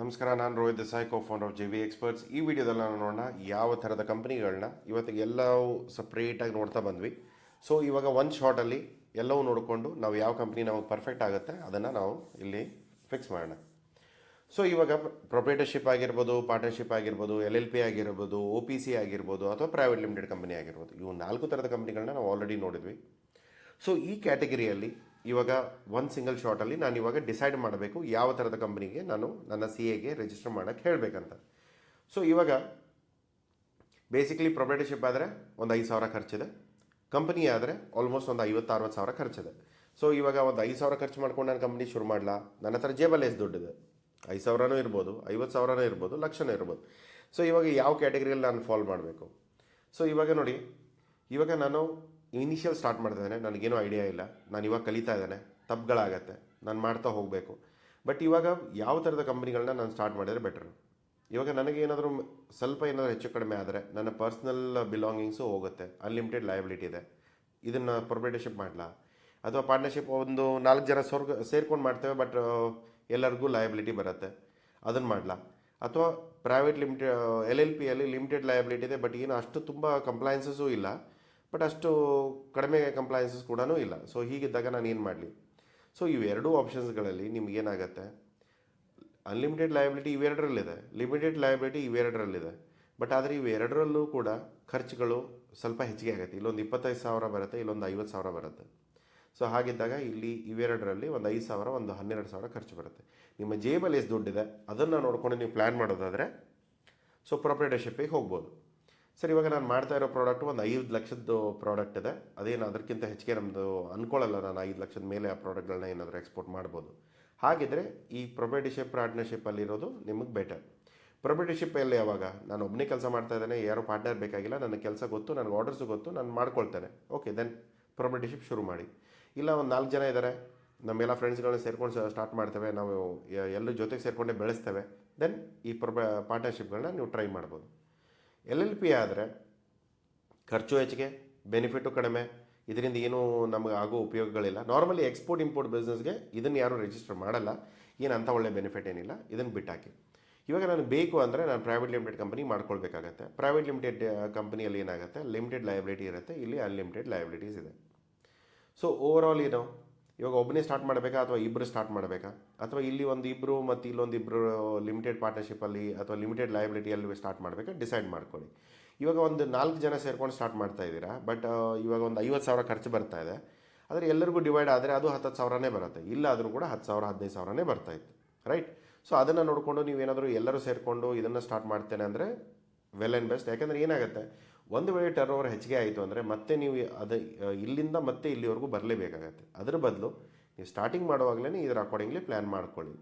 ನಮಸ್ಕಾರ, ನಾನು Rohit Desai co founder of J V experts ಈ ವಿಡಿಯೋದಲ್ಲಿ ನಾನು ನೋಡೋಣ, ಯಾವ ಥರದ ಕಂಪ್ನಿಗಳನ್ನ ಇವತ್ತಿಗೆ ಎಲ್ಲವೂ ಸಪ್ರೇಟಾಗಿ ನೋಡ್ತಾ ಬಂದ್ವಿ. ಸೊ ಇವಾಗ ಒಂದು ಶಾರ್ಟಲ್ಲಿ ಎಲ್ಲವೂ ನೋಡಿಕೊಂಡು ನಾವು ಯಾವ ಕಂಪ್ನಿ ನಮಗೆ ಪರ್ಫೆಕ್ಟ್ ಆಗುತ್ತೆ, ಅದನ್ನು ನಾವು ಇಲ್ಲಿ ಫಿಕ್ಸ್ ಮಾಡೋಣ. ಸೊ ಇವಾಗ ಪ್ರೊಪ್ರೇಟರ್ಶಿಪ್ ಆಗಿರ್ಬೋದು ಪಾರ್ಟ್ನರ್ಶಿಪ್ ಆಗಿರ್ಬೋದು ಎಲ್ ಎಲ್ ಪಿ ಆಗಿರ್ಬೋದು ಒ ಪಿ ಸಿ ಆಗಿರ್ಬೋದು, ಅಥವಾ ಪ್ರೈವೇಟ್ ಲಿಮಿಟೆಡ್ ಕಂಪನಿ ಆಗಿರ್ಬೋದು, ಇವು ನಾಲ್ಕು ಥರದ ಕಂಪ್ನಿಗಳನ್ನ ನಾವು ಆಲ್ರೆಡಿ ನೋಡಿದ್ವಿ. ಸೊ ಈ ಕ್ಯಾಟಗರಿಯಲ್ಲಿ ಇವಾಗ ಒಂದು ಸಿಂಗಲ್ ಶಾರ್ಟಲ್ಲಿ ನಾನು ಇವಾಗ ಡಿಸೈಡ್ ಮಾಡಬೇಕು ಯಾವ ಥರದ ಕಂಪ್ನಿಗೆ ನಾನು ನನ್ನ ಸಿ ಎಗೆ ರಿಜಿಸ್ಟರ್ ಮಾಡೋಕ್ಕೆ ಹೇಳಬೇಕಂತ. ಸೊ ಇವಾಗ ಬೇಸಿಕ್ಲಿ ಪ್ರೊಪರೇಟರ್ಶಿಪ್ ಆದರೆ ಒಂದು ಐದು ಸಾವಿರ ಖರ್ಚಿದೆ. ಕಂಪನಿ ಆದರೆ ಆಲ್ಮೋಸ್ಟ್ ಒಂದು ಐವತ್ತು, ಅರವತ್ತು ಸಾವಿರ ಖರ್ಚಿದೆ. ಸೊ ಇವಾಗ ಒಂದು ಐದು ಸಾವಿರ ಖರ್ಚು ಮಾಡ್ಕೊಂಡು ನಾನು ಕಂಪ್ನಿ ಶುರು ಮಾಡಲಾ? ನನ್ನ ಹತ್ರ ಜೇಬಲ್ಲಿ ಎಷ್ಟು ದುಡ್ಡಿದೆ? ಐದು ಸಾವಿರನೂ ಇರ್ಬೋದು, ಐವತ್ತು ಸಾವಿರನೂ ಇರ್ಬೋದು, ಲಕ್ಷನೂ ಇರ್ಬೋದು. ಸೊ ಇವಾಗ ಯಾವ ಕ್ಯಾಟಗರಿಯಲ್ಲಿ ನಾನು ಫಾಲೋ ಮಾಡಬೇಕು? ಸೊ ಇವಾಗ ನೋಡಿ, ಇವಾಗ ನಾನು ಇನಿಷಿಯಲ್ ಸ್ಟಾರ್ಟ್ ಮಾಡ್ತಿದ್ದಾನೆ. ನನಗೇನು ಐಡಿಯಾ ಇಲ್ಲ. ನಾನು ಇವಾಗ ಕಲಿತಾ ಇದ್ದಾನೆ. ತಪ್ಪುಗಳಾಗತ್ತೆ. ನಾನು ಮಾಡ್ತಾ ಹೋಗಬೇಕು. ಬಟ್ ಇವಾಗ ಯಾವ ಥರದ ಕಂಪ್ನಿಗಳನ್ನ ನಾನು ಸ್ಟಾರ್ಟ್ ಮಾಡಿದರೆ ಬೆಟ್ರು ಇವಾಗ ನನಗೆ ಏನಾದರೂ ಸ್ವಲ್ಪ ಏನಾದರೂ ಹೆಚ್ಚು ಕಡಿಮೆ ಆದರೆ ನನ್ನ ಪರ್ಸ್ನಲ್ ಬಿಲಾಂಗಿಂಗ್ಸು ಹೋಗುತ್ತೆ. ಅನ್ಲಿಮಿಟೆಡ್ ಲಯಬಿಲಿಟಿ ಇದೆ. ಇದನ್ನು ಪ್ರೊಪರೇಟರ್ಶಿಪ್ ಮಾಡಲಾ? ಅಥವಾ ಪಾರ್ಟ್ನರ್ಶಿಪ್ ಒಂದು ನಾಲ್ಕು ಜನ ಸೋರ್ ಸೇರ್ಕೊಂಡು ಮಾಡ್ತೇವೆ ಬಟ್ ಎಲ್ಲರಿಗೂ ಲಯಬಿಲಿಟಿ ಬರುತ್ತೆ. ಅದನ್ನು ಮಾಡಲಾ? ಅಥವಾ ಪ್ರೈವೇಟ್ ಲಿಮಿಟೆಡ್ ಎಲ್ ಎಲ್ ಪಿಯಲ್ಲಿ ಲಿಮಿಟೆಡ್ ಲಯಬಿಲಿಟಿ ಇದೆ ಬಟ್ ಏನು ಅಷ್ಟು ತುಂಬ ಕಂಪ್ಲೈನ್ಸಸ್ಸೂ ಇಲ್ಲ. ಬಟ್ ಅಷ್ಟು ಕಡಿಮೆ ಕಂಪ್ಲಯನ್ಸಸ್ ಕೂಡ ಇಲ್ಲ. ಸೊ ಹೀಗಿದ್ದಾಗ ನಾನು ಏನು ಮಾಡಲಿ ಸೊ ಇವೆರಡೂ ಆಪ್ಷನ್ಸ್ಗಳಲ್ಲಿ ನಿಮಗೇನಾಗತ್ತೆ ಅನ್ಲಿಮಿಟೆಡ್ ಲಯಬಿಲಿಟಿ ಇವೆರಡರಲ್ಲಿದೆ ಲಿಮಿಟೆಡ್ ಲಯಬಿಲಿಟಿ ಇವೆರಡರಲ್ಲಿದೆ ಬಟ್ ಆದರೆ ಇವೆರಡರಲ್ಲೂ ಕೂಡ ಖರ್ಚುಗಳು ಸ್ವಲ್ಪ ಹೆಚ್ಚಿಗೆ ಆಗುತ್ತೆ. ಇಲ್ಲೊಂದು ಇಪ್ಪತ್ತೈದು ಸಾವಿರ ಬರುತ್ತೆ, ಇಲ್ಲೊಂದು ಐವತ್ತು ಸಾವಿರ ಬರುತ್ತೆ. ಸೊ ಹಾಗಿದ್ದಾಗ ಇಲ್ಲಿ ಇವೆರಡರಲ್ಲಿ ಒಂದು ಐದು ಸಾವಿರ, ಒಂದು ಹನ್ನೆರಡು ಸಾವಿರ ಖರ್ಚು ಬರುತ್ತೆ. ನಿಮ್ಮ ಜೇಬಲ್ಲಿ ಎಷ್ಟು ದುಡ್ಡಿದೆ, ಅದನ್ನು ನೋಡ್ಕೊಂಡು ನೀವು ಪ್ಲ್ಯಾನ್ ಮಾಡೋದಾದರೆ ಸೊ ಪ್ರೊಪ್ರೇಟರ್ಶಿಪ್ಪಿಗೆ ಹೋಗ್ಬೋದು. ಸರ್, ಇವಾಗ ನಾನು ಮಾಡ್ತಾ ಇರೋ ಪ್ರಾಡಕ್ಟ್ ಒಂದು ಐದು ಲಕ್ಷದ್ದು ಪ್ರಾಡಕ್ಟ್ ಇದೆ. ಅದೇನು ಅದಕ್ಕಿಂತ ಹೆಚ್ಚಿಗೆ ನಮ್ಮದು ಅನ್ಕೊಳ್ಳಲ್ಲ ನಾನು ಐದು ಲಕ್ಷದ ಮೇಲೆ ಆ ಪ್ರಾಡಕ್ಟ್ಗಳನ್ನ ಏನಾದರೂ ಎಕ್ಸ್ಪೋರ್ಟ್ ಮಾಡ್ಬೋದು. ಹಾಗಿದ್ರೆ ಈ ಪ್ರೊಪರೇಟರ್ಶಿಪ್ ಪಾರ್ಟ್ನರ್ಶಿಪ್ಪಲ್ಲಿರೋದು ನಿಮಗೆ ಬೆಟರ್ ಪ್ರೊಪರೇಟರ್ಶಿಪ್ಪಲ್ಲಿ ಯಾವಾಗ? ನಾನು ಒಬ್ಬನೇ ಕೆಲಸ ಮಾಡ್ತಾ ಇದ್ದೇನೆ, ಯಾರೋ ಪಾರ್ಟ್ನರ್ ಬೇಕಾಗಿಲ್ಲ, ನನ್ನ ಕೆಲಸ ಗೊತ್ತು, ನನಗೆ ಆರ್ಡರ್ಸು ಗೊತ್ತು, ನಾನು ಮಾಡ್ಕೊಳ್ತೇನೆ. ಓಕೆ ದೆನ್ ಪ್ರೊಪರೇಟರ್ಶಿಪ್ ಶುರು ಮಾಡಿ. ಇಲ್ಲ ಒಂದು ನಾಲ್ಕು ಜನ ಇದ್ದಾರೆ ನಮ್ಮೆಲ್ಲ ಫ್ರೆಂಡ್ಸ್ಗಳನ್ನ ಸೇರ್ಕೊಂಡು ಸ್ಟಾರ್ಟ್ ಮಾಡ್ತೇವೆ, ನಾವು ಎಲ್ಲರ ಜೊತೆಗೆ ಸೇರಿಕೊಂಡೇ ಬೆಳೆಸ್ತೇವೆ ದೆನ್ ಈ ಪ್ರೊಬ ಪಾರ್ಟ್ನರ್ಶಿಪ್ಗಳನ್ನ ನೀವು ಟ್ರೈ ಮಾಡ್ಬೋದು. ಎಲ್ ಎಲ್ ಪಿ ಆದರೆ ಖರ್ಚು ಹೆಚ್ಚಿಗೆ ಬೆನಿಫಿಟು ಕಡಿಮೆ, ಇದರಿಂದ ಏನೂ ನಮಗೆ ಆಗೋ ಉಪಯೋಗಗಳಿಲ್ಲ. ನಾರ್ಮಲಿ ಎಕ್ಸ್ಪೋರ್ಟ್ ಇಂಪೋರ್ಟ್ ಬಿಸ್ನೆಸ್ಗೆ ಇದನ್ನು ಯಾರೂ ರಿಜಿಸ್ಟರ್ ಮಾಡಲ್ಲ. ಏನು ಅಂಥ ಒಳ್ಳೆ ಬೆನಿಫಿಟ್ ಏನಿಲ್ಲ. ಇದನ್ನು ಬಿಟ್ಟಾಕಿ. ಇವಾಗ ನಾನು ಬೇಕು ಅಂದರೆ ನಾನು ಪ್ರೈವೇಟ್ ಲಿಮಿಟೆಡ್ ಕಂಪನಿ ಮಾಡ್ಕೊಳ್ಬೇಕಾಗತ್ತೆ. ಪ್ರೈವೇಟ್ ಲಿಮಿಟೆಡ್ ಕಂಪನಿಯಲ್ಲಿ ಏನಾಗುತ್ತೆ? ಲಿಮಿಟೆಡ್ ಲಯಬಿಲಿಟಿ ಇರುತ್ತೆ. ಇಲ್ಲಿ ಅನ್ಲಿಮಿಟೆಡ್ ಲಯಬಿಲಿಟೀಸ್ ಇದೆ. ಸೊ ಓವರ್ ಆಲ್ ಏನು ಇವಾಗ ಒಬ್ಬನೇ ಸ್ಟಾರ್ಟ್ ಮಾಡಬೇಕಾ ಅಥವಾ ಇಬ್ಬರು ಸ್ಟಾರ್ಟ್ ಮಾಡಬೇಕಾ? ಅಥವಾ ಇಲ್ಲಿ ಒಂದು ಇಬ್ಬರು ಮತ್ತು ಇಲ್ಲೊಂದು ಇಬ್ಬರು ಲಿಮಿಟೆಡ್ ಪಾರ್ಟ್ನರ್ಶಿಪ್ಪಲ್ಲಿ ಅಥವಾ ಲಿಮಿಟೆಡ್ ಲಯಬಿಲಿಟಿಯಲ್ಲಿ ಸ್ಟಾರ್ಟ್ ಮಾಡಬೇಕಾ? ಡಿಸೈಡ್ ಮಾಡ್ಕೊಳ್ಳಿ. ಇವಾಗ ಒಂದು ನಾಲ್ಕು ಜನ ಸೇರ್ಕೊಂಡು ಸ್ಟಾರ್ಟ್ ಮಾಡ್ತಾ ಇದ್ದೀರಾ ಬಟ್ ಇವಾಗ ಒಂದು ಐವತ್ತು ಸಾವಿರ ಖರ್ಚು ಬರ್ತಾ ಇದೆ. ಆದರೆ ಎಲ್ಲರಿಗೂ ಡಿವೈಡ್ ಆದರೆ ಅದು ಹತ್ತು ಸಾವಿರನೇ ಬರುತ್ತೆ. ಇಲ್ಲ ಆದರೂ ಕೂಡ ಹತ್ತು ಸಾವಿರ, ಹದಿನೈದು ಸಾವಿರನೇ ಬರ್ತಾ ಇತ್ತು. ರೈಟ್ ಸೊ ಅದನ್ನು ನೋಡಿಕೊಂಡು ನೀವೇನಾದರೂ ಎಲ್ಲರೂ ಸೇರಿಕೊಂಡು ಇದನ್ನು ಸ್ಟಾರ್ಟ್ ಮಾಡ್ತೇನೆ ಅಂದರೆ ವೆಲ್ ಆ್ಯಂಡ್ ಬೆಸ್ಟ್ ಯಾಕೆಂದರೆ ಏನಾಗುತ್ತೆ? ಒಂದು ವೇಳೆ ಟರ್ನ್ ಓವರ್ ಹೆಚ್ಚಿಗೆ ಆಯಿತು ಅಂದರೆ ಮತ್ತೆ ನೀವು ಅದು ಇಲ್ಲಿಂದ ಮತ್ತೆ ಇಲ್ಲಿವರೆಗೂ ಬರಲೇಬೇಕಾಗತ್ತೆ. ಅದ್ರ ಬದಲು ನೀವು ಸ್ಟಾರ್ಟಿಂಗ್ ಮಾಡುವಾಗಲೇ ಇದರ ಅಕಾರ್ಡಿಂಗ್ಲಿ ಪ್ಲ್ಯಾನ್ ಮಾಡ್ಕೊಳ್ಳಿ.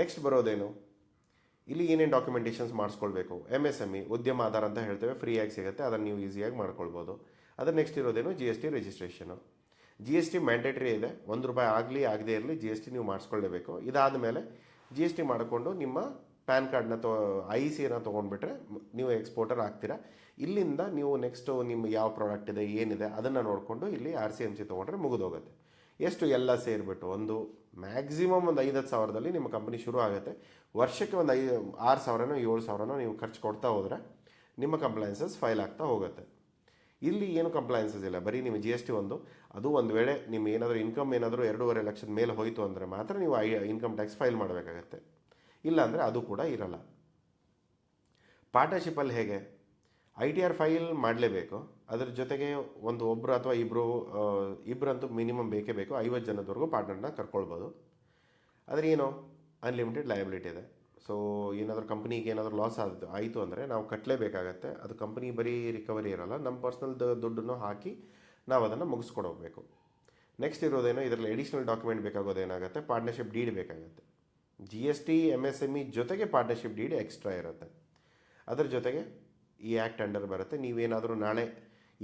ನೆಕ್ಸ್ಟ್ ಬರೋದೇನು? ಇಲ್ಲಿ ಏನೇನು documentations ಮಾಡಿಸ್ಕೊಳ್ಬೇಕು? M S M E Udyam Aadhaar ಅಂತ ಹೇಳ್ತೇವೆ ಫ್ರೀಯಾಗಿ ಸಿಗುತ್ತೆ, ಅದನ್ನು ನೀವು ಈಸಿಯಾಗಿ ಮಾಡ್ಕೊಳ್ಬೋದು. ಅದರ next ಇರೋದೇನು? G S T registration G S T mandatory ಇದೆ. ಒಂದು ರೂಪಾಯಿ ಆಗಲಿ, ಆಗದೇ ಇರಲಿ ಜಿ ಎಸ್ ಟಿ ನೀವು ಮಾಡಿಸ್ಕೊಳ್ಳೇಬೇಕು ಇದಾದ ಮೇಲೆ ಜಿ ಎಸ್ ಟಿ ಮಾಡಿಕೊಂಡು ನಿಮ್ಮ ಪ್ಯಾನ್ ಕಾರ್ಡ್ನ ತೊ, ಐ ಸಿನ ತೊಗೊಂಡ್ಬಿಟ್ರೆ ನೀವು ಎಕ್ಸ್ಪೋರ್ಟರ್ ಆಗ್ತೀರಾ. ಇಲ್ಲಿಂದ ನೀವು ನೆಕ್ಸ್ಟು ನಿಮ್ಮ ಯಾವ ಪ್ರಾಡಕ್ಟ್ ಇದೆ, ಏನಿದೆ ಅದನ್ನು ನೋಡಿಕೊಂಡು ಇಲ್ಲಿ ಆರ್ ಸಿ ಎಂ ಸಿ ತೊಗೊಂಡ್ರೆ ಮುಗಿದೋಗುತ್ತೆ. ಎಷ್ಟು ಎಲ್ಲ ಸೇರಿಬಿಟ್ಟು ಒಂದು ಮ್ಯಾಕ್ಸಿಮಮ್ ಒಂದು ಐದು ಸಾವಿರದಲ್ಲಿ ನಿಮ್ಮ ಕಂಪ್ನಿ ಶುರು ಆಗುತ್ತೆ. ವರ್ಷಕ್ಕೆ ಒಂದು ಐದು ಆರು ಸಾವಿರನೋ, ಏಳು ಸಾವಿರನೋ ನೀವು ಖರ್ಚು ಕೊಡ್ತಾ ಹೋದರೆ ನಿಮ್ಮ ಕಂಪ್ಲೈನ್ಸಸ್ ಫೈಲ್ ಆಗ್ತಾ ಹೋಗುತ್ತೆ. ಇಲ್ಲಿ ಏನು ಕಂಪ್ಲೈನ್ಸಸ್ ಇಲ್ಲ. ಬರೀ ನಿಮ್ಮ ಜಿ ಎಸ್ ಟಿ ಒಂದು, ಅದು ಒಂದು ವೇಳೆ ನಿಮ್ಮ ಏನಾದರೂ ಇನ್ಕಮ್ ಏನಾದರೂ ಎರಡೂವರೆ ಲಕ್ಷದ ಮೇಲೆ ಹೋಯಿತು ಅಂದರೆ ಮಾತ್ರ ನೀವು ಐ, ಇನ್ಕಮ್ ಟ್ಯಾಕ್ಸ್ ಫೈಲ್ ಮಾಡಬೇಕಾಗತ್ತೆ. ಇಲ್ಲ ಅಂದರೆ ಅದು ಕೂಡ ಇರಲ್ಲ. ಪಾರ್ಟ್ನರ್ಶಿಪ್ಪಲ್ಲಿ ಹೇಗೆ? ಐ ಟಿ ಆರ್ ಫೈಲ್ ಮಾಡಲೇಬೇಕು. ಅದರ ಜೊತೆಗೆ ಒಂದು ಒಬ್ಬರು ಅಥವಾ ಇಬ್ಬರು ಇಬ್ಬರಂತೂ ಮಿನಿಮಮ್ ಬೇಕೇ ಬೇಕು. ಐವತ್ತು ಜನದವರೆಗೂ ಪಾರ್ಟ್ನರ್ನ ಕರ್ಕೊಳ್ಬೋದು. ಆದರೆ ಏನು? ಅನ್ಲಿಮಿಟೆಡ್ ಲಯಬಿಲಿಟಿ ಇದೆ. ಸೊ ಏನಾದರೂ ಕಂಪ್ನಿಗೆ ಏನಾದರೂ ಲಾಸ್ ಆದ, ಆಯಿತು ಅಂದರೆ ನಾವು ಕಟ್ಟಲೇಬೇಕಾಗತ್ತೆ ಅದು ಕಂಪ್ನಿ ಬರೀ ರಿಕವರಿ ಇರಲ್ಲ. ನಮ್ಮ ಪರ್ಸ್ನಲ್ ದುಡ್ಡನ್ನು ಹಾಕಿ ನಾವು ಅದನ್ನು ಮುಗಿಸ್ಕೊಂಡು ನೆಕ್ಸ್ಟ್ ಇರೋದೇನೋ? ಇದರಲ್ಲಿ ಎಡಿಷ್ನಲ್ ಡಾಕ್ಯುಮೆಂಟ್ ಬೇಕಾಗೋದೇನಾಗುತ್ತೆ? ಪಾರ್ಟ್ನರ್ಶಿಪ್ ಡೀಡ್ ಬೇಕಾಗುತ್ತೆ. G S T M S M E ಜೊತೆಗೆ ಪಾರ್ಟ್ನರ್ಶಿಪ್ ಡೀಡ್ ಎಕ್ಸ್ಟ್ರಾ ಇರುತ್ತೆ. ಅದರ ಜೊತೆಗೆ ಈ ಆ್ಯಕ್ಟ್ ಅಂಡರ್ ಬರುತ್ತೆ. ನೀವೇನಾದರೂ ನಾಳೆ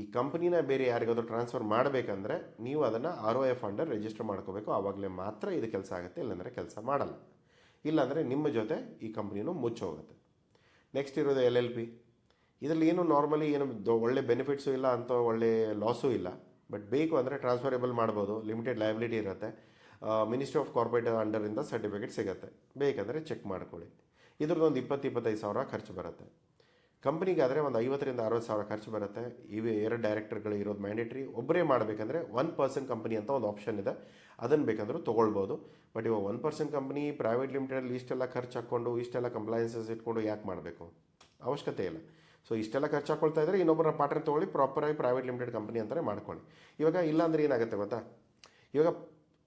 ಈ ಕಂಪ್ನಿನ ಬೇರೆ ಯಾರಿಗಾದರೂ ಟ್ರಾನ್ಸ್ಫರ್ ಮಾಡಬೇಕಂದ್ರೆ ನೀವು ಅದನ್ನು R O F under register ಮಾಡ್ಕೋಬೇಕು. ಆವಾಗಲೇ ಮಾತ್ರ ಇದು ಕೆಲಸ ಆಗುತ್ತೆ, ಇಲ್ಲಾಂದರೆ ಕೆಲಸ ಮಾಡಲ್ಲ. ಇಲ್ಲಾಂದರೆ ನಿಮ್ಮ ಜೊತೆ ಈ ಕಂಪ್ನಿನೂ ಮುಚ್ಚೋಗುತ್ತೆ ನೆಕ್ಸ್ಟ್ ಇರೋದು ಎಲ್ ಎಲ್ ಪಿ ಇದರಲ್ಲಿ ಏನು ನಾರ್ಮಲಿ ಏನು ಒಳ್ಳೆ ಬೆನಿಫಿಟ್ಸು ಇಲ್ಲ ಅಂತ ಒಳ್ಳೆ ಲಾಸು ಇಲ್ಲ. ಬಟ್ ಬೇಕು ಅಂದರೆ ಟ್ರಾನ್ಸ್ಫರೇಬಲ್ ಮಾಡ್ಬೋದು. ಲಿಮಿಟೆಡ್ ಲಯಬಿಲಿಟಿ ಇರುತ್ತೆ. ಮಿನಿಸ್ಟ್ರಿ ಆಫ್ ಕಾರ್ಪೊರೇಟ್ ಅಂಡರಿಂದ ಸರ್ಟಿಫಿಕೇಟ್ ಸಿಗುತ್ತೆ. ಬೇಕಂದರೆ ಚೆಕ್ ಮಾಡ್ಕೊಳ್ಳಿ. ಇದ್ರದ್ದು ಒಂದು ಇಪ್ಪತ್ತು, ಇಪ್ಪತ್ತೈದು ಸಾವಿರ ಖರ್ಚು ಬರುತ್ತೆ. ಕಂಪ್ನಿಗಾದರೆ ಒಂದು ಐವತ್ತರಿಂದ ಅರವತ್ತು ಸಾವಿರ ಖರ್ಚು ಬರುತ್ತೆ. ಇವೆ ಎರಡು ಡೈರೆಕ್ಟರ್ಗಳು ಇರೋದು ಮ್ಯಾಂಡೇಟ್ರಿ ಒಬ್ಬರೇ ಮಾಡಬೇಕಂದ್ರೆ ಒನ್ ಪರ್ಸನ್ ಕಂಪ್ನಿ ಅಂತ ಒಂದು ಆಪ್ಷನ್ ಇದೆ. ಅದನ್ನು ಬೇಕಂದ್ರೆ ತೊಗೊಳ್ಬೋದು. ಬಟ್ ಇವಾಗ ಒನ್ ಪರ್ಸೆಂಟ್ ಕಂಪ್ನಿ ಪ್ರೈವೇಟ್ ಲಿಮಿಟೆಡಲ್ಲಿ ಇಷ್ಟೆಲ್ಲ ಖರ್ಚು ಹಾಕ್ಕೊಂಡು, ಇಷ್ಟೆಲ್ಲ ಕಂಪ್ಲೈನ್ಸಸ್ ಇಟ್ಕೊಂಡು ಯಾಕೆ ಮಾಡಬೇಕು? ಅವಶ್ಯಕತೆ ಇಲ್ಲ. ಸೊ ಇಷ್ಟೆಲ್ಲ ಖರ್ಚು ಹಾಕ್ಕೊಳ್ತಾ ಇದ್ದರೆ ಇನ್ನೊಬ್ಬರ ಪಾರ್ಟ್ನರ್ ತೊಗೊಳ್ಳಿ ಪ್ರಾಪರಾಗಿ ಪ್ರೈವೇಟ್ ಲಿಮಿಟೆಡ್ ಕಂಪನಿ ಅಂತಲೇ ಮಾಡ್ಕೊಳ್ಳಿ. ಇವಾಗ ಇಲ್ಲಾಂದರೆ ಏನಾಗುತ್ತೆ ಗೊತ್ತಾ? ಇವಾಗ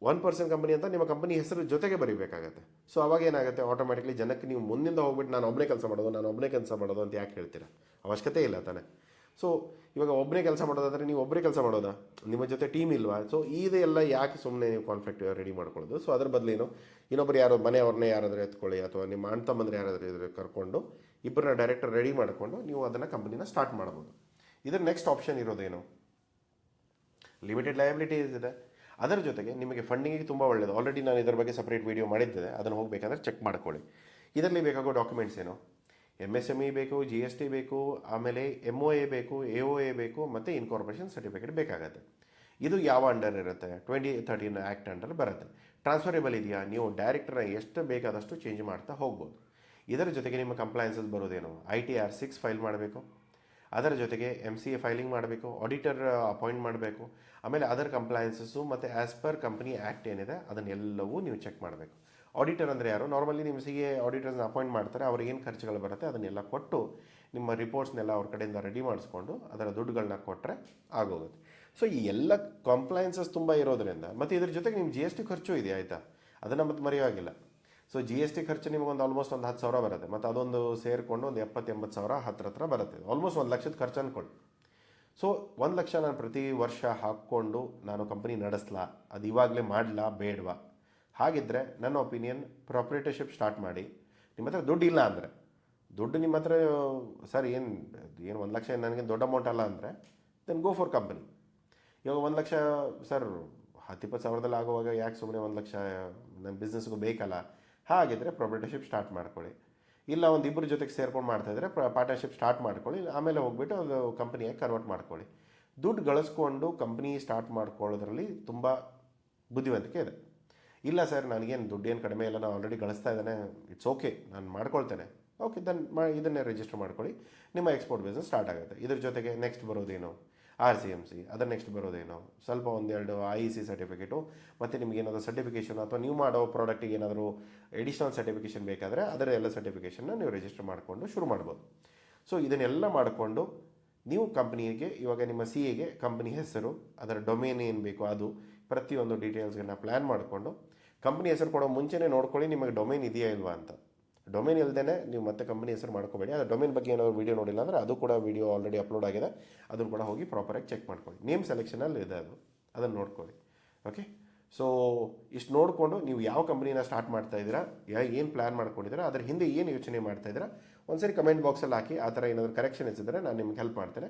ಒನ್ ಪರ್ಸನ್ ಕಂಪನಿ ಅಂತ ನಿಮ್ಮ ಕಂಪನಿ ಹೆಸರು ಜೊತೆಗೆ ಬರೀಬೇಕಾಗತ್ತೆ. ಸೊ ಅವಾಗ ಏನಾಗುತ್ತೆ? ಆಟೋಮೆಟಿಕ್ಲಿ ಜನಕ್ಕೆ ನೀವು ಮುಂದಿಂದ ಹೋಗ್ಬಿಟ್ಟು ನಾನು ಒಬ್ಬನೇ ಕೆಲಸ ಮಾಡೋದು, ನಾನು ಒಬ್ಬನೇ ಕೆಲಸ ಮಾಡೋದು ಅಂತ ಯಾಕೆ ಹೇಳ್ತೀರಾ? ಅವಶ್ಯಕತೆ ಇಲ್ಲ ತಾನೆ. ಸೊ ಇವಾಗ ಒಬ್ಬನೇ ಕೆಲಸ ಮಾಡೋದಾದರೆ ನೀವು ಒಬ್ಬರೇ ಕೆಲಸ ಮಾಡೋದಾ? ನಿಮ್ಮ ಜೊತೆ ಟೀಮ್ ಇಲ್ವಾ? ಸೊ ಇದೆಲ್ಲ ಯಾಕೆ ಸುಮ್ಮನೆ ನೀವು ಕಾನ್ಫ್ಲಿಕ್ಟ್ ರೆಡಿ ಮಾಡ್ಕೊಳ್ಳೋದು? ಸೊ ಅದ್ರ ಬದಲೇನು ಇನ್ನೊಬ್ಬರು ಯಾರೋ ಮನೆಯವ್ರನ್ನೇ ಯಾರಾದರೂ ಎತ್ಕೊಳ್ಳಿ ಅಥವಾ ನಿಮ್ಮ ಅಣ್ಣ ತಮ್ಮಂದ್ರೆ ಯಾರಾದರೂ ಇದ್ರೆ ಕರ್ಕೊಂಡು ಇಬ್ಬರನ್ನ ಡೈರೆಕ್ಟರ್ ರೆಡಿ ಮಾಡಿಕೊಂಡು ನೀವು ಅದನ್ನು ಕಂಪನಿನ ಸ್ಟಾರ್ಟ್ ಮಾಡ್ಬೋದು. ಇದರ ನೆಕ್ಸ್ಟ್ ಆಪ್ಷನ್ ಇರೋದೇನು? ಲಿಮಿಟೆಡ್ ಲಯಬಿಲಿಟೀಸ್ ಇದೆ. ಅದರ ಜೊತೆಗೆ ನಿಮಗೆ ಫಂಡಿಂಗಿಗೆ ತುಂಬ ಒಳ್ಳೆಯದು ಆಲ್ರೆಡಿ ನಾನು ಇದರ ಬಗ್ಗೆ ಸಪ್ರೇಟ್ ವೀಡಿಯೋ ಮಾಡಿದ್ದೆ ಅದನ್ನು ಹೋಗಬೇಕಾದ್ರೆ ಚೆಕ್ ಮಾಡ್ಕೊಳ್ಳಿ. ಇದರಲ್ಲಿ ಬೇಕಾಗೋ ಡಾಕ್ಯುಮೆಂಟ್ಸ್ ಏನು? ಎಂ ಎಸ್ ಎಂ ಇ ಬೇಕು ಜಿ ಎಸ್ ಟಿ ಬೇಕು, ಆಮೇಲೆ ಎಂ ಒ ಎ ಬೇಕು ಎ ಒ ಎ ಬೇಕು, ಮತ್ತು ಇನ್ಕಾರ್ಪೊರೇಷನ್ ಸರ್ಟಿಫಿಕೇಟ್ ಬೇಕಾಗುತ್ತೆ. ಇದು ಯಾವ ಅಂಡರ್ ಇರುತ್ತೆ? ಟ್ವೆಂಟಿ ತರ್ಟೀನ್ ಆ್ಯಕ್ಟ್ ಅಂಡರ್ ಬರುತ್ತೆ. ಟ್ರಾನ್ಸ್ಫರೇಬಲ್ ಇದೆಯಾ? ನೀವು ಡೈರೆಕ್ಟರ್ನ ಎಷ್ಟು ಬೇಕಾದಷ್ಟು ಚೇಂಜ್ ಮಾಡ್ತಾ ಹೋಗ್ಬೋದು. ಇದರ ಜೊತೆಗೆ ನಿಮ್ಮ compliances ಬರೋದೇನು? I T R six file ಮಾಡಬೇಕು. ಅದರ ಜೊತೆಗೆ ಎಂ ಸಿ ಎ ಫೈಲಿಂಗ್ ಮಾಡಬೇಕು ಆಡಿಟರ್ ಅಪಾಯಿಂಟ್ ಮಾಡಬೇಕು. ಆಮೇಲೆ ಅದರ್ ಕಂಪ್ಲಯನ್ಸಸ್ಸು ಮತ್ತು ಆ್ಯಸ್ ಪರ್ ಕಂಪ್ನಿ ಆ್ಯಕ್ಟ್ ಏನಿದೆ, ಅದನ್ನೆಲ್ಲವೂ ನೀವು ಚೆಕ್ ಮಾಡಬೇಕು. ಆಡಿಟರ್ ಅಂದರೆ ಯಾರು? ನಾರ್ಮಲಿ ನಿಮ್ಮ ಸಿ ಎ ಆಡಿಟರ್ಸ್ನ ಅಪಾಯಿಂಟ್ ಮಾಡ್ತಾರೆ, ಅವ್ರಿಗೆ ಏನು ಖರ್ಚುಗಳು ಬರುತ್ತೆ ಅದನ್ನೆಲ್ಲ ಕೊಟ್ಟು ನಿಮ್ಮ ರಿಪೋರ್ಟ್ಸ್ನೆಲ್ಲ ಅವ್ರ ಕಡೆಯಿಂದ ರೆಡಿ ಮಾಡಿಸ್ಕೊಂಡು ಅದರ ದುಡ್ಡುಗಳನ್ನ ಕೊಟ್ಟರೆ ಆಗೋಗುತ್ತೆ. ಸೊ ಈ ಎಲ್ಲ ಕಂಪ್ಲಯನ್ಸಸ್ ತುಂಬ ಇರೋದ್ರಿಂದ, ಮತ್ತು ಇದ್ರ ಜೊತೆಗೆ ನಿಮ್ಮ ಜಿ ಎಸ್ ಟಿ ಖರ್ಚು ಇದೆ, ಆಯಿತಾ? ಅದನ್ನು ಮತ್ತೆ ಮರೆಯೋಗಿಲ್ಲ ಸೊ ಜಿ ಎಸ್ ಟಿ ಖರ್ಚು ನಿಮಗೊಂದು ಆಲ್ಮೋಸ್ಟ್ ಒಂದು ಹತ್ತು ಸಾವಿರ ಬರುತ್ತೆ. ಮತ್ತು ಅದೊಂದು ಸೇರಿಕೊಂಡು ಒಂದು ಎಪ್ಪತ್ತು, ಎಂಬತ್ತು ಸಾವಿರ ಹತ್ರ ಹತ್ರ ಬರುತ್ತೆ ಆಲ್ಮೋಸ್ಟ್ ಒಂದು ಲಕ್ಷದ ಖರ್ಚು ಅಂದ್ಕೊಳ್ಳಿ ಸೊ ಒಂದು ಲಕ್ಷ ನಾನು ಪ್ರತಿ ವರ್ಷ ಹಾಕ್ಕೊಂಡು ನಾನು ಕಂಪ್ನಿ ನಡೆಸ್ಲಾ? ಅದು ಇವಾಗಲೇ ಮಾಡಲಾ? ಬೇಡವಾ? ಹಾಗಿದ್ದರೆ ನನ್ನ ಒಪಿನಿಯನ್ ಪ್ರಾಪ್ರೇಟರ್ಶಿಪ್ ಸ್ಟಾರ್ಟ್ ಮಾಡಿ. ನಿಮ್ಮ ಹತ್ರ ದುಡ್ಡು ಇಲ್ಲ ಅಂದರೆ. ದುಡ್ಡು ನಿಮ್ಮ ಹತ್ರ, ಸರ್, ಏನು ಏನು ಒಂದು ಲಕ್ಷ ನನಗೆ ದೊಡ್ಡ ಅಮೌಂಟ್ ಅಲ್ಲ ಅಂದರೆ ದೆನ್ ಗೋ ಫಾರ್ ಕಂಪನಿ ಇವಾಗ ಒಂದು ಲಕ್ಷ, ಸರ್ ಹತ್ತಿಪ್ಪತ್ತು ಸಾವಿರದಲ್ಲಿ ಆಗುವಾಗ ಯಾಕೆ ಸುಮ್ಮನೆ ಒಂದು ಲಕ್ಷ, ನನ್ನ ಬಿಸ್ನೆಸ್ಗೂ ಬೇಕಲ್ಲ? ಹಾಗಿದ್ರೆ ಪ್ರಾಪರ್ಟಿಶಿಪ್ ಸ್ಟಾರ್ಟ್ ಮಾಡ್ಕೊಳ್ಳಿ. ಇಲ್ಲ ಒಂದು ಇಬ್ಬರ ಜೊತೆಗೆ ಸೇರ್ಕೊಂಡು ಮಾಡ್ತಾ ಇದ್ರೆ ಪಾರ್ಟ್ನರ್ಶಿಪ್ ಸ್ಟಾರ್ಟ್ ಮಾಡ್ಕೊಳ್ಳಿ. ಆಮೇಲೆ ಹೋಗ್ಬಿಟ್ಟು ಅದು ಕಂಪ್ನಿಯಾಗಿ ಕನ್ವರ್ಟ್ ಮಾಡ್ಕೊಳ್ಳಿ. ದುಡ್ಡು ಗಳಿಸ್ಕೊಂಡು ಕಂಪ್ನಿ ಸ್ಟಾರ್ಟ್ ಮಾಡ್ಕೊಳ್ಳೋದ್ರಲ್ಲಿ ತುಂಬ ಬುದ್ಧಿವಂತಿಕೆ ಇದೆ. ಇಲ್ಲ ಸರ್, ನನಗೇನು ದುಡ್ಡೇನು ಕಡಿಮೆ ಇಲ್ಲ, ನಾನು ಆಲ್ರೆಡಿ ಗಳಿಸ್ತಾ ಇದ್ದಾನೆ ಇಟ್ಸ್ ಓಕೆ ನಾನು ಮಾಡ್ಕೊಳ್ತೇನೆ. ಓಕೆ ದನ್ ಮಾ, ಇದನ್ನೇ ರಿಜಿಸ್ಟರ್ ಮಾಡ್ಕೊಳ್ಳಿ. ನಿಮ್ಮ ಎಕ್ಸ್ಪೋರ್ಟ್ ಬಿಸ್ನೆಸ್ ಸ್ಟಾರ್ಟ್ ಆಗುತ್ತೆ. ಇದ್ರ ಜೊತೆಗೆ ನೆಕ್ಸ್ಟ್ ಬರೋದೇನು? ಆರ್ ಸಿ ಎಂ ಸಿ ಅದರ ನೆಕ್ಸ್ಟ್ ಬರೋದೇನು? ಸ್ವಲ್ಪ ಒಂದೆರಡು ಐ ಸಿ ಸರ್ಟಿಫಿಕೇಟು ಮತ್ತು ನಿಮಗೇನಾದರೂ ಸರ್ಟಿಫಿಕೇಷನ್ ಅಥವಾ ನೀವು ಮಾಡೋ ಪ್ರಾಡಕ್ಟಿಗೆ ಏನಾದರೂ ಎಡಿಷನಲ್ ಸರ್ಟಿಫಿಕೇಷನ್ ಬೇಕಾದರೆ ಅದರ ಎಲ್ಲ ಸರ್ಟಿಫಿಕೇಷನ್ನ ನೀವು ರಿಜಿಸ್ಟರ್ ಮಾಡಿಕೊಂಡು ಶುರು ಮಾಡ್ಬೋದು. ಸೊ ಇದನ್ನೆಲ್ಲ ಮಾಡಿಕೊಂಡು ನೀವು ಕಂಪ್ನಿಗೆ ಇವಾಗ ನಿಮ್ಮ ಸಿ ಎಗೆ ಕಂಪ್ನಿ ಹೆಸರು, ಅದರ ಡೊಮೇನ್ ಏನು ಬೇಕು ಅದು, ಪ್ರತಿಯೊಂದು ಡೀಟೇಲ್ಸ್ಗಳನ್ನ ಪ್ಲ್ಯಾನ್ ಮಾಡಿಕೊಂಡು ಕಂಪ್ನಿ ಹೆಸರು ಕೊಡೋ ಮುಂಚೆನೇ ನೋಡ್ಕೊಳ್ಳಿ ನಿಮಗೆ ಡೊಮೇನ್ ಇದೆಯಾ ಇಲ್ವಾ ಅಂತ. ಡೊಮೇನ್ ಇಲ್ಲದೇ ನೀವು ಮತ್ತೆ ಕಂಪನಿ ಹೆಸರು ಮಾಡ್ಕೋಬೇಡಿ. ಅದು ಡೊಮೇನ್ ಬಗ್ಗೆ ಏನಾದರೂ ವೀಡಿಯೋ ನೋಡಿಲ್ಲ ಅಂದರೆ ಅದು ಕೂಡ ವೀಡಿಯೋ ಆಲ್ರೆಡಿ ಅಪ್ಲೋಡ್ ಆಗಿದೆ. ಅದನ್ನು ಕೂಡ ಹೋಗಿ ಪ್ರಾಪರಾಗಿ ಚೆಕ್ ಮಾಡ್ಕೊಳ್ಳಿ. ನೇಮ್ ಸೆಲೆಕ್ಷನಲ್ಲಿ ಇದೆ ಅದು. ಅದನ್ನು ನೋಡ್ಕೊಳ್ಳಿ. ಓಕೆ ಸೊ ಇಷ್ಟು ನೋಡಿಕೊಂಡು ನೀವು ಯಾವ ಕಂಪ್ನಿನ ಸ್ಟಾರ್ಟ್ ಮಾಡ್ತಾ ಇದ್ದೀರಾ ಏನು ಪ್ಲ್ಯಾನ್ ಮಾಡ್ಕೊಂಡಿದ್ದೀರಾ, ಅದ್ರ ಹಿಂದೆ ಏನು ಯೋಚನೆ ಮಾಡ್ತಾ ಇದ್ದೀರಾ, ಒಂದ್ಸರಿ ಕಮೆಂಟ್ ಬಾಕ್ಸಲ್ಲಿ ಹಾಕಿ ಆ ಥರ ಏನಾದರೂ ಕರೆಕ್ಷನ್ ಇದ್ದರೆ ನಾನು ನಿಮ್ಗೆ ಹೆಲ್ಪ್ ಮಾಡ್ತೇನೆ.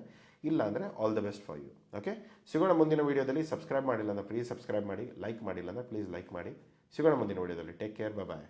ಇಲ್ಲ ಅಂದರೆ all the best for you okay ಸಿಗೋಣ ಮುಂದಿನ ವೀಡಿಯೋದಲ್ಲಿ ಸಬ್ಸ್ಕ್ರೈಬ್ ಮಾಡಿಲ್ಲ ಅಂದರೆ ಪ್ಲೀಸ್ ಸಬ್ಸ್ಕ್ರೈಬ್ ಮಾಡಿ. ಲೈಕ್ ಮಾಡಿಲ್ಲ ಅಂದರೆ ಪ್ಲೀಸ್ ಲೈಕ್ ಮಾಡಿ. ಸಿಗೋಣ ಮುಂದಿನ ವೀಡಿಯೋದಲ್ಲಿ ಟೇಕ್ ಕೇರ್ ಬಾಯ್